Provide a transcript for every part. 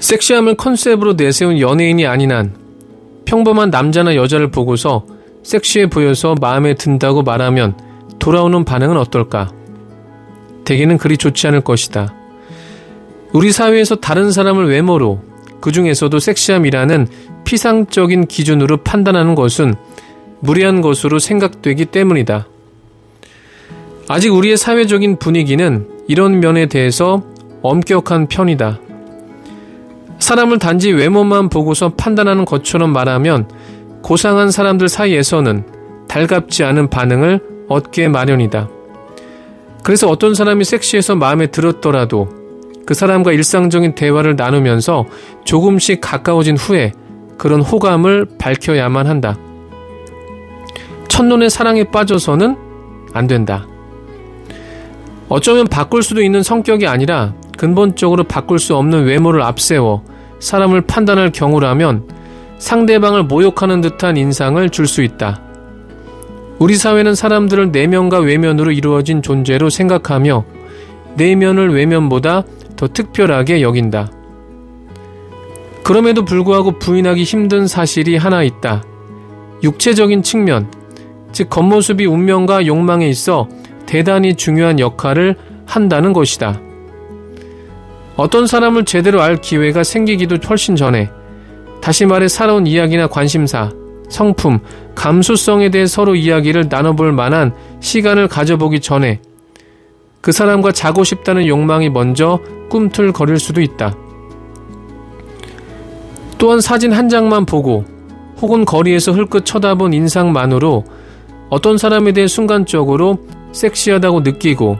섹시함을 컨셉으로 내세운 연예인이 아닌 한 평범한 남자나 여자를 보고서 섹시해 보여서 마음에 든다고 말하면 돌아오는 반응은 어떨까? 대개는 그리 좋지 않을 것이다. 우리 사회에서 다른 사람을 외모로 그 중에서도 섹시함이라는 피상적인 기준으로 판단하는 것은 무리한 것으로 생각되기 때문이다. 아직 우리의 사회적인 분위기는 이런 면에 대해서 엄격한 편이다. 사람을 단지 외모만 보고서 판단하는 것처럼 말하면 고상한 사람들 사이에서는 달갑지 않은 반응을 얻게 마련이다. 그래서 어떤 사람이 섹시해서 마음에 들었더라도 그 사람과 일상적인 대화를 나누면서 조금씩 가까워진 후에 그런 호감을 밝혀야만 한다. 첫눈에 사랑에 빠져서는 안 된다. 어쩌면 바꿀 수도 있는 성격이 아니라 근본적으로 바꿀 수 없는 외모를 앞세워 사람을 판단할 경우라면 상대방을 모욕하는 듯한 인상을 줄 수 있다. 우리 사회는 사람들을 내면과 외면으로 이루어진 존재로 생각하며 내면을 외면보다 더 특별하게 여긴다. 그럼에도 불구하고 부인하기 힘든 사실이 하나 있다. 육체적인 측면, 즉 겉모습이 운명과 욕망에 있어 대단히 중요한 역할을 한다는 것이다. 어떤 사람을 제대로 알 기회가 생기기도 훨씬 전에 다시 말해 살아온 이야기나 관심사, 성품, 감수성에 대해 서로 이야기를 나눠볼 만한 시간을 가져보기 전에 그 사람과 자고 싶다는 욕망이 먼저 꿈틀거릴 수도 있다. 또한 사진 한 장만 보고 혹은 거리에서 흘끗 쳐다본 인상만으로 어떤 사람에 대해 순간적으로 섹시하다고 느끼고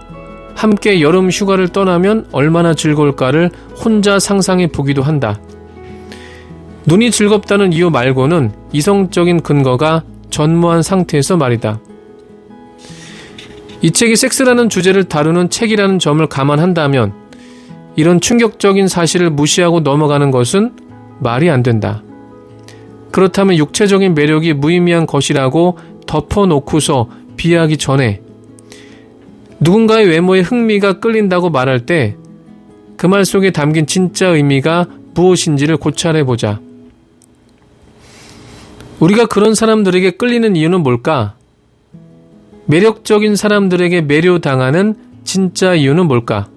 함께 여름 휴가를 떠나면 얼마나 즐거울까를 혼자 상상해 보기도 한다. 눈이 즐겁다는 이유 말고는 이성적인 근거가 전무한 상태에서 말이다. 이 책이 섹스라는 주제를 다루는 책이라는 점을 감안한다면 이런 충격적인 사실을 무시하고 넘어가는 것은 말이 안 된다. 그렇다면 육체적인 매력이 무의미한 것이라고 덮어놓고서 비하기 전에 누군가의 외모에 흥미가 끌린다고 말할 때 그 말 속에 담긴 진짜 의미가 무엇인지를 고찰해 보자. 우리가 그런 사람들에게 끌리는 이유는 뭘까? 매력적인 사람들에게 매료당하는 진짜 이유는 뭘까?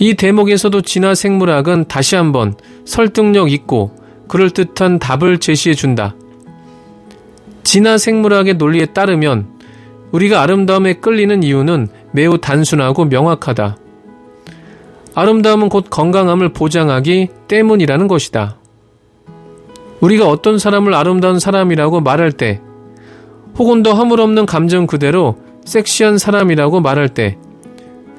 이 대목에서도 진화 생물학은 다시 한번 설득력 있고 그럴듯한 답을 제시해 준다. 진화 생물학의 논리에 따르면 우리가 아름다움에 끌리는 이유는 매우 단순하고 명확하다. 아름다움은 곧 건강함을 보장하기 때문이라는 것이다. 우리가 어떤 사람을 아름다운 사람이라고 말할 때, 혹은 더 허물없는 감정 그대로 섹시한 사람이라고 말할 때,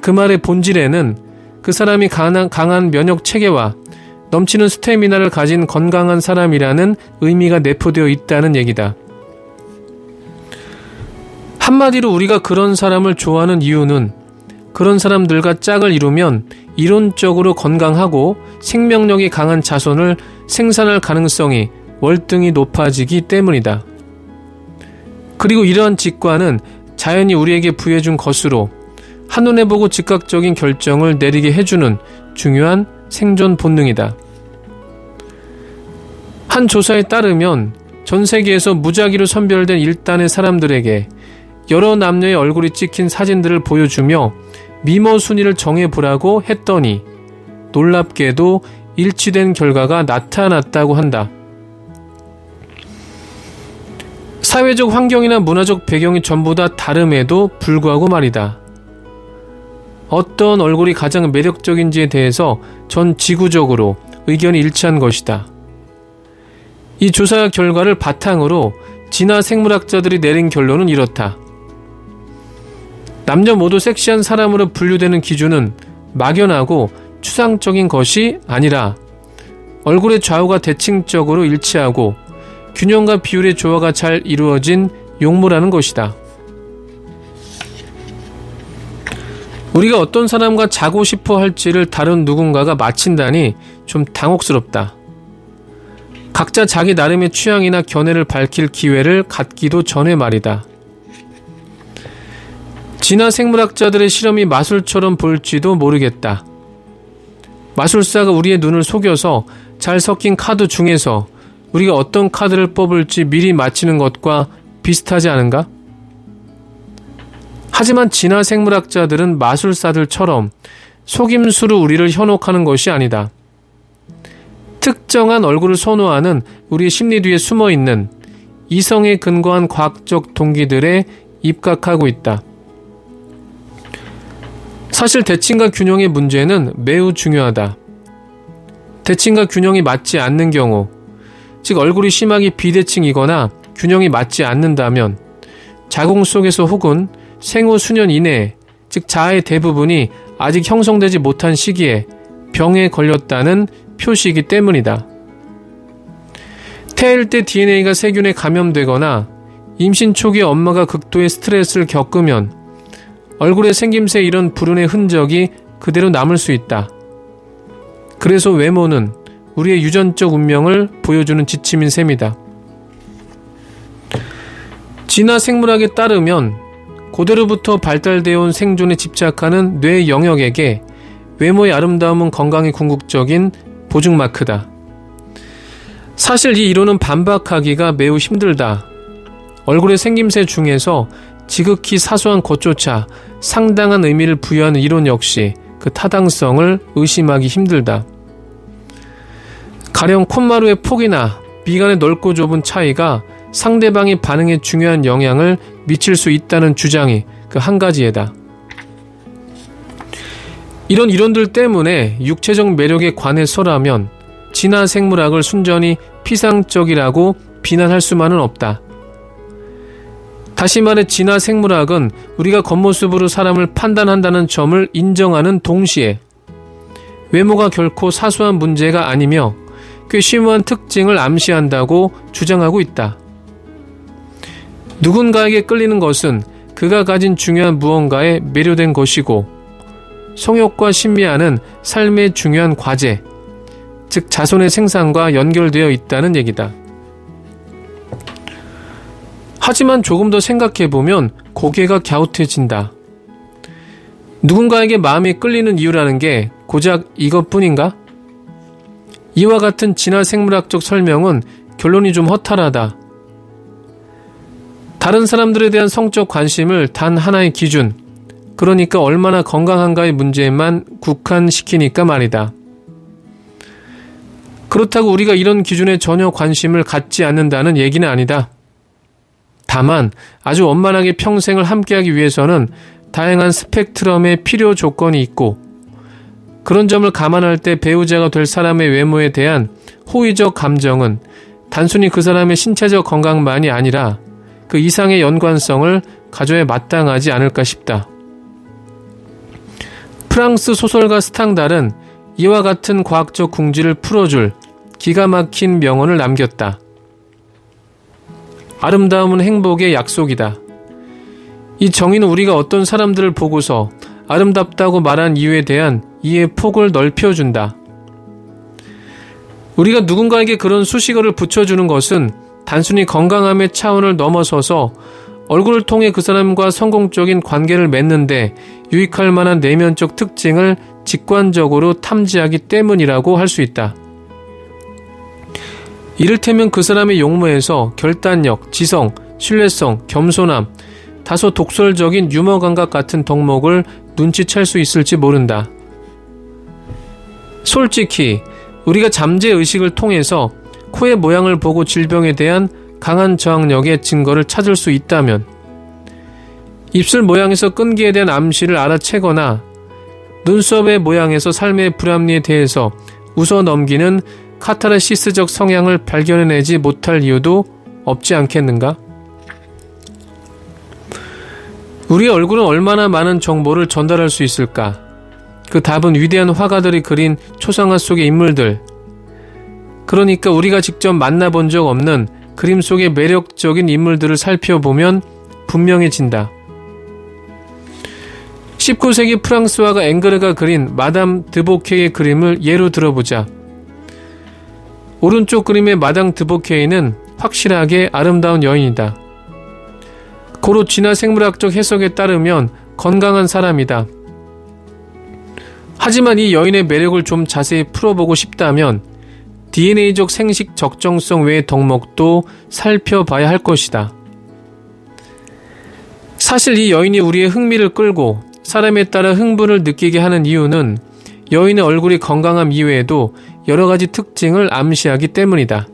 그 말의 본질에는 그 사람이 강한, 강한 면역 체계와 넘치는 스태미나를 가진 건강한 사람이라는 의미가 내포되어 있다는 얘기다. 한마디로 우리가 그런 사람을 좋아하는 이유는 그런 사람들과 짝을 이루면 이론적으로 건강하고 생명력이 강한 자손을 생산할 가능성이 월등히 높아지기 때문이다. 그리고 이러한 직관은 자연이 우리에게 부여준 것으로 한눈에 보고 즉각적인 결정을 내리게 해주는 중요한 생존 본능이다. 한 조사에 따르면 전 세계에서 무작위로 선별된 일단의 사람들에게 여러 남녀의 얼굴이 찍힌 사진들을 보여주며 미모 순위를 정해보라고 했더니 놀랍게도 일치된 결과가 나타났다고 한다. 사회적 환경이나 문화적 배경이 전부 다 다름에도 불구하고 말이다. 어떤 얼굴이 가장 매력적인지에 대해서 전 지구적으로 의견이 일치한 것이다. 이 조사 결과를 바탕으로 진화 생물학자들이 내린 결론은 이렇다. 남녀 모두 섹시한 사람으로 분류되는 기준은 막연하고 추상적인 것이 아니라 얼굴의 좌우가 대칭적으로 일치하고 균형과 비율의 조화가 잘 이루어진 용모라는 것이다. 우리가 어떤 사람과 자고 싶어 할지를 다른 누군가가 마친다니 좀 당혹스럽다. 각자 자기 나름의 취향이나 견해를 밝힐 기회를 갖기도 전에 말이다. 진화 생물학자들의 실험이 마술처럼 보일지도 모르겠다. 마술사가 우리의 눈을 속여서 잘 섞인 카드 중에서 우리가 어떤 카드를 뽑을지 미리 맞히는 것과 비슷하지 않은가? 하지만 진화 생물학자들은 마술사들처럼 속임수로 우리를 현혹하는 것이 아니다. 특정한 얼굴을 선호하는 우리의 심리 뒤에 숨어 있는 이성에 근거한 과학적 동기들에 입각하고 있다. 사실 대칭과 균형의 문제는 매우 중요하다. 대칭과 균형이 맞지 않는 경우, 즉 얼굴이 심하게 비대칭이거나 균형이 맞지 않는다면 자궁 속에서 혹은 생후 수년 이내에, 즉 자아의 대부분이 아직 형성되지 못한 시기에 병에 걸렸다는 표시이기 때문이다. 태일 때 DNA가 세균에 감염되거나 임신 초기 엄마가 극도의 스트레스를 겪으면 얼굴에 생김새 이런 불운의 흔적이 그대로 남을 수 있다. 그래서 외모는 우리의 유전적 운명을 보여주는 지침인 셈이다. 진화 생물학에 따르면 고대로부터 발달되어 온 생존에 집착하는 뇌 영역에게 외모의 아름다움은 건강에 궁극적인 보증마크다. 사실 이 이론은 반박하기가 매우 힘들다. 얼굴의 생김새 중에서 지극히 사소한 것조차 상당한 의미를 부여하는 이론 역시 그 타당성을 의심하기 힘들다. 가령 콧마루의 폭이나 미간의 넓고 좁은 차이가 상대방의 반응에 중요한 영향을 미칠 수 있다는 주장이 그 한 가지에다. 이런 이론들 때문에 육체적 매력에 관해서라면 진화 생물학을 순전히 피상적이라고 비난할 수만은 없다. 다시 말해 진화 생물학은 우리가 겉모습으로 사람을 판단한다는 점을 인정하는 동시에 외모가 결코 사소한 문제가 아니며 꽤 심오한 특징을 암시한다고 주장하고 있다. 누군가에게 끌리는 것은 그가 가진 중요한 무언가에 매료된 것이고 성욕과 신비하는 삶의 중요한 과제, 즉 자손의 생산과 연결되어 있다는 얘기다. 하지만 조금 더 생각해보면 고개가 갸웃해진다. 누군가에게 마음이 끌리는 이유라는 게 고작 이것뿐인가? 이와 같은 진화 생물학적 설명은 결론이 좀 허탈하다. 다른 사람들에 대한 성적 관심을 단 하나의 기준, 그러니까 얼마나 건강한가의 문제에만 국한시키니까 말이다. 그렇다고 우리가 이런 기준에 전혀 관심을 갖지 않는다는 얘기는 아니다. 다만 아주 원만하게 평생을 함께하기 위해서는 다양한 스펙트럼의 필요 조건이 있고 그런 점을 감안할 때 배우자가 될 사람의 외모에 대한 호의적 감정은 단순히 그 사람의 신체적 건강만이 아니라 그 이상의 연관성을 가져야 마땅하지 않을까 싶다. 프랑스 소설가 스탕달은 이와 같은 과학적 궁지를 풀어줄 기가 막힌 명언을 남겼다. 아름다움은 행복의 약속이다. 이 정의는 우리가 어떤 사람들을 보고서 아름답다고 말한 이유에 대한 이해 폭을 넓혀준다. 우리가 누군가에게 그런 수식어를 붙여주는 것은 단순히 건강함의 차원을 넘어서서 얼굴을 통해 그 사람과 성공적인 관계를 맺는데 유익할 만한 내면적 특징을 직관적으로 탐지하기 때문이라고 할 수 있다. 이를테면 그 사람의 용모에서 결단력, 지성, 신뢰성, 겸손함, 다소 독설적인 유머 감각 같은 덕목을 눈치챌 수 있을지 모른다. 솔직히 우리가 잠재 의식을 통해서 코의 모양을 보고 질병에 대한 강한 저항력의 증거를 찾을 수 있다면 입술 모양에서 끈기에 대한 암시를 알아채거나 눈썹의 모양에서 삶의 불합리에 대해서 웃어 넘기는 카타르시스적 성향을 발견해내지 못할 이유도 없지 않겠는가? 우리의 얼굴은 얼마나 많은 정보를 전달할 수 있을까? 그 답은 위대한 화가들이 그린 초상화 속의 인물들. 그러니까 우리가 직접 만나본 적 없는 그림 속의 매력적인 인물들을 살펴보면 분명해진다. 19세기 프랑스 화가 앵그르가 그린 마담 드보케의 그림을 예로 들어보자. 오른쪽 그림의 마당 드보케이는 확실하게 아름다운 여인이다. 고로 진화 생물학적 해석에 따르면 건강한 사람이다. 하지만 이 여인의 매력을 좀 자세히 풀어보고 싶다면 DNA적 생식 적정성 외의 덕목도 살펴봐야 할 것이다. 사실 이 여인이 우리의 흥미를 끌고 사람에 따라 흥분을 느끼게 하는 이유는 여인의 얼굴이 건강함 이외에도 여러 가지 특징을 암시하기 때문이다.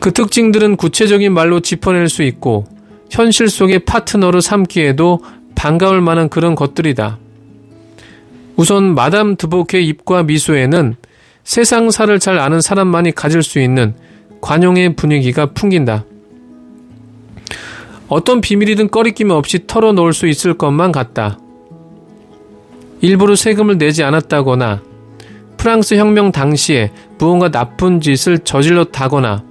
그 특징들은 구체적인 말로 짚어낼 수 있고 현실 속의 파트너로 삼기에도 반가울 만한 그런 것들이다. 우선 마담 드보케 입과 미소에는 세상사를 잘 아는 사람만이 가질 수 있는 관용의 분위기가 풍긴다. 어떤 비밀이든 꺼리낌 없이 털어놓을 수 있을 것만 같다. 일부러 세금을 내지 않았다거나 프랑스 혁명 당시에 무언가 나쁜 짓을 저질렀다거나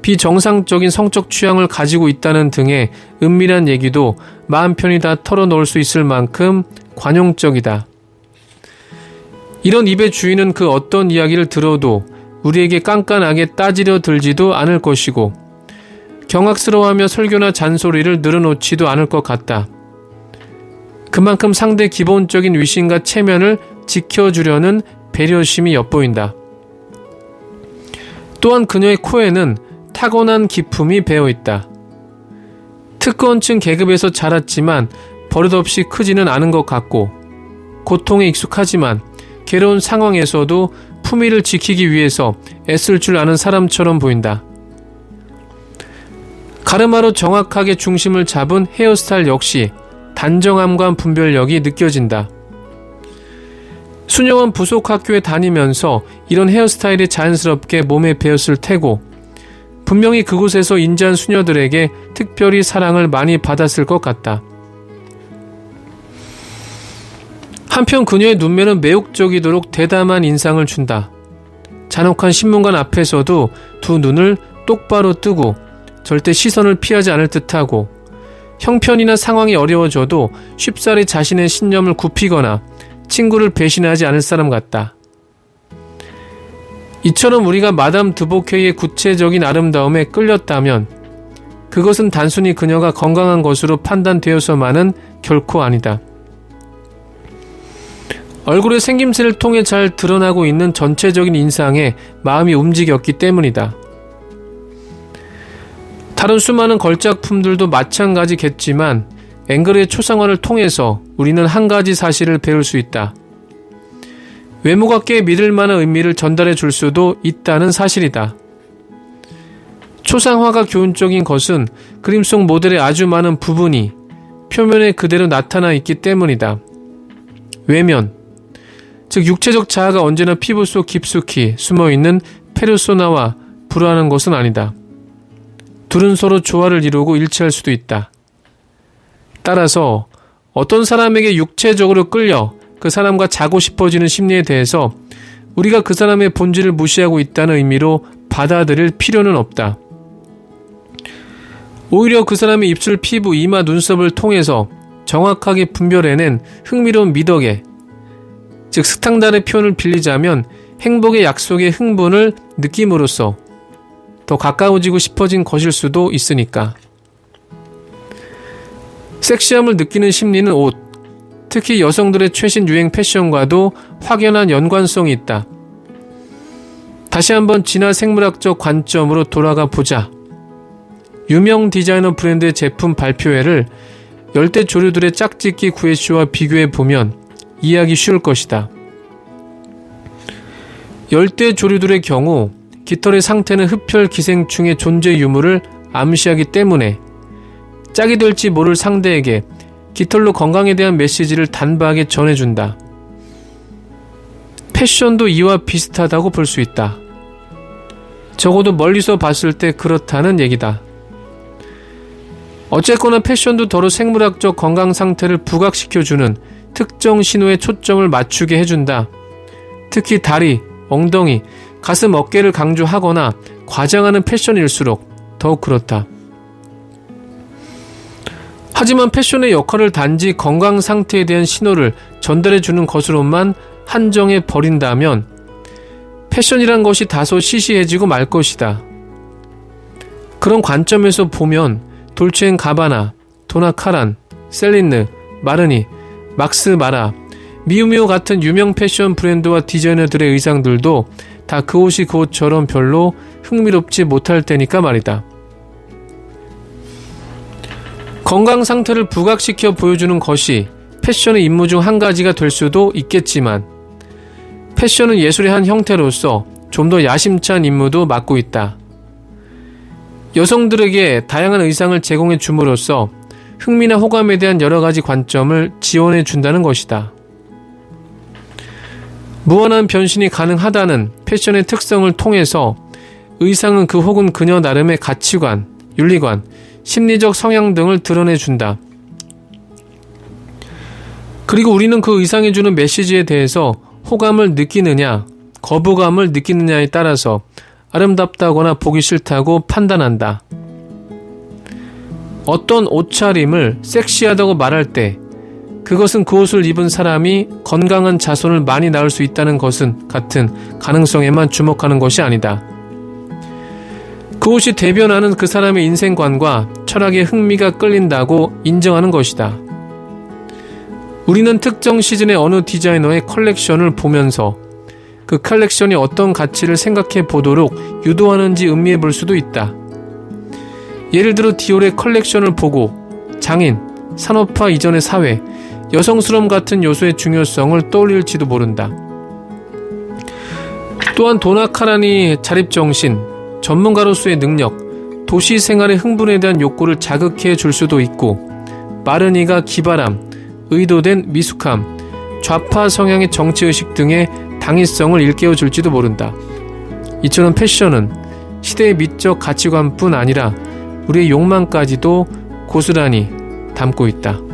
비정상적인 성적 취향을 가지고 있다는 등의 은밀한 얘기도 마음 편히 다 털어놓을 수 있을 만큼 관용적이다. 이런 입의 주인은 그 어떤 이야기를 들어도 우리에게 깐깐하게 따지려 들지도 않을 것이고 경악스러워하며 설교나 잔소리를 늘어놓지도 않을 것 같다. 그만큼 상대 기본적인 위신과 체면을 지켜주려는 배려심이 엿보인다. 또한 그녀의 코에는 타고난 기품이 배어 있다. 특권층 계급에서 자랐지만 버릇없이 크지는 않은 것 같고 고통에 익숙하지만 괴로운 상황에서도 품위를 지키기 위해서 애쓸 줄 아는 사람처럼 보인다. 가르마로 정확하게 중심을 잡은 헤어스타일 역시 단정함과 분별력이 느껴진다. 수녀원 부속 학교에 다니면서 이런 헤어스타일이 자연스럽게 몸에 배었을 테고 분명히 그곳에서 인자한 수녀들에게 특별히 사랑을 많이 받았을 것 같다. 한편 그녀의 눈매는 매혹적이도록 대담한 인상을 준다. 잔혹한 신문관 앞에서도 두 눈을 똑바로 뜨고 절대 시선을 피하지 않을 듯하고 형편이나 상황이 어려워져도 쉽사리 자신의 신념을 굽히거나 친구를 배신하지 않을 사람 같다. 이처럼 우리가 마담 드보케이의 구체적인 아름다움에 끌렸다면 그것은 단순히 그녀가 건강한 것으로 판단되어서만은 결코 아니다. 얼굴의 생김새를 통해 잘 드러나고 있는 전체적인 인상에 마음이 움직였기 때문이다. 다른 수많은 걸작품들도 마찬가지겠지만 앵글의 초상화를 통해서 우리는 한 가지 사실을 배울 수 있다. 외모가 꽤 믿을 만한 의미를 전달해 줄 수도 있다는 사실이다. 초상화가 교훈적인 것은 그림 속 모델의 아주 많은 부분이 표면에 그대로 나타나 있기 때문이다. 외면, 즉 육체적 자아가 언제나 피부 속 깊숙이 숨어 있는 페르소나와 불화하는 것은 아니다. 둘은 서로 조화를 이루고 일치할 수도 있다. 따라서 어떤 사람에게 육체적으로 끌려 그 사람과 자고 싶어지는 심리에 대해서 우리가 그 사람의 본질을 무시하고 있다는 의미로 받아들일 필요는 없다. 오히려 그 사람의 입술, 피부, 이마, 눈썹을 통해서 정확하게 분별해낸 흥미로운 미덕에, 즉 스탕달의 표현을 빌리자면 행복의 약속의 흥분을 느낌으로써 더 가까워지고 싶어진 것일 수도 있으니까. 섹시함을 느끼는 심리는 옷, 특히 여성들의 최신 유행 패션과도 확연한 연관성이 있다. 다시 한번 진화 생물학적 관점으로 돌아가 보자. 유명 디자이너 브랜드의 제품 발표회를 열대 조류들의 짝짓기 구애쇼와 비교해 보면 이해하기 쉬울 것이다. 열대 조류들의 경우 깃털의 상태는 흡혈 기생충의 존재 유무를 암시하기 때문에 짝이 될지 모를 상대에게 깃털로 건강에 대한 메시지를 단박에 전해준다. 패션도 이와 비슷하다고 볼 수 있다. 적어도 멀리서 봤을 때 그렇다는 얘기다. 어쨌거나 패션도 더러 생물학적 건강 상태를 부각시켜주는 특정 신호에 초점을 맞추게 해준다. 특히 다리, 엉덩이, 가슴, 어깨를 강조하거나 과장하는 패션일수록 더욱 그렇다. 하지만 패션의 역할을 단지 건강 상태에 대한 신호를 전달해 주는 것으로만 한정해 버린다면 패션이란 것이 다소 시시해지고 말 것이다. 그런 관점에서 보면 돌체앤 가바나, 도나 카란, 셀린느, 마르니, 막스 마라, 미우미우 같은 유명 패션 브랜드와 디자이너들의 의상들도 다 그 옷이 그 옷처럼 별로 흥미롭지 못할 테니까 말이다. 건강 상태를 부각시켜 보여주는 것이 패션의 임무 중 한 가지가 될 수도 있겠지만 패션은 예술의 한 형태로서 좀 더 야심찬 임무도 맡고 있다. 여성들에게 다양한 의상을 제공해 줌으로써 흥미나 호감에 대한 여러 가지 관점을 지원해 준다는 것이다. 무한한 변신이 가능하다는 패션의 특성을 통해서 의상은 그 혹은 그녀 나름의 가치관, 윤리관, 심리적 성향 등을 드러내 준다. 그리고 우리는 그 의상이 주는 메시지에 대해서 호감을 느끼느냐, 거부감을 느끼느냐에 따라서 아름답다거나 보기 싫다고 판단한다. 어떤 옷차림을 섹시하다고 말할 때 그것은 그 옷을 입은 사람이 건강한 자손을 많이 낳을 수 있다는 것은 같은 가능성에만 주목하는 것이 아니다. 그 옷이 대변하는 그 사람의 인생관과 철학에 흥미가 끌린다고 인정하는 것이다. 우리는 특정 시즌의 어느 디자이너의 컬렉션을 보면서 그 컬렉션이 어떤 가치를 생각해 보도록 유도하는지 음미해 볼 수도 있다. 예를 들어 디올의 컬렉션을 보고 장인, 산업화 이전의 사회, 여성스러움 같은 요소의 중요성을 떠올릴지도 모른다. 또한 도나카라니 자립정신, 전문가로서의 능력, 도시 생활의 흥분에 대한 욕구를 자극해 줄 수도 있고, 마르니가 기발함, 의도된 미숙함, 좌파 성향의 정치의식 등의 당위성을 일깨워 줄지도 모른다. 이처럼 패션은 시대의 미적 가치관뿐 아니라 우리의 욕망까지도 고스란히 담고 있다.